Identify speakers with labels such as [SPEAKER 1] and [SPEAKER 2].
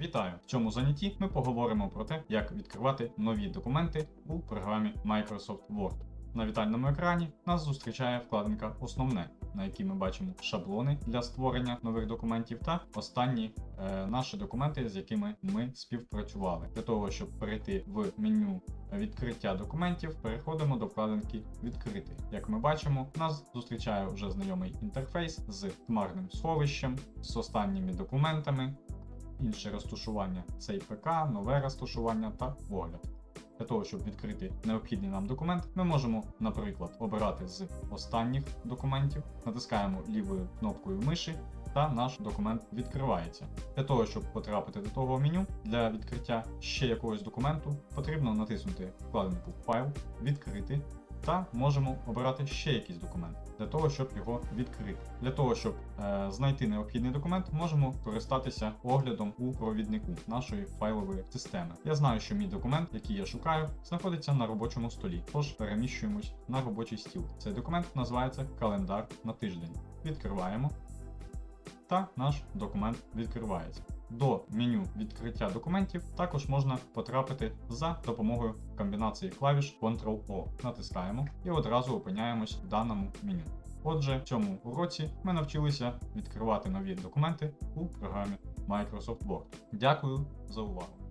[SPEAKER 1] Вітаю! В цьому занятті ми поговоримо про те, як відкривати нові документи у програмі Microsoft Word. На вітальному екрані нас зустрічає вкладинка Основне, на якій ми бачимо шаблони для створення нових документів та останні е, наші документи, з якими ми співпрацювали. Для того, щоб перейти в меню відкриття документів, переходимо до вкладинки Відкрити. Як ми бачимо, нас зустрічає вже знайомий інтерфейс з хмарним сховищем, з останніми документами, інше розташування ПК, нове розташування та огляд. Для того, щоб відкрити необхідний нам документ, ми можемо, наприклад, обирати з останніх документів, натискаємо лівою кнопкою миші, та наш документ відкривається. Для того, щоб потрапити до того меню, для відкриття ще якогось документу, потрібно натиснути вкладинку Файл, відкрити. Та можемо обирати ще якийсь документ для того, щоб його відкрити. Для того, щоб е, знайти необхідний документ, можемо користатися оглядом у провіднику нашої файлової системи. Я знаю, що мій документ, який я шукаю, знаходиться на робочому столі. Тож переміщуємось на робочий стіл. Цей документ називається Календар на тиждень. Відкриваємо. Та наш документ відкривається. До меню відкриття документів також можна потрапити за допомогою комбінації клавіш Ctrl-O. Натискаємо і одразу опиняємось в даному меню. Отже, в цьому уроці ми навчилися відкривати нові документи у програмі Microsoft Word. Дякую за увагу!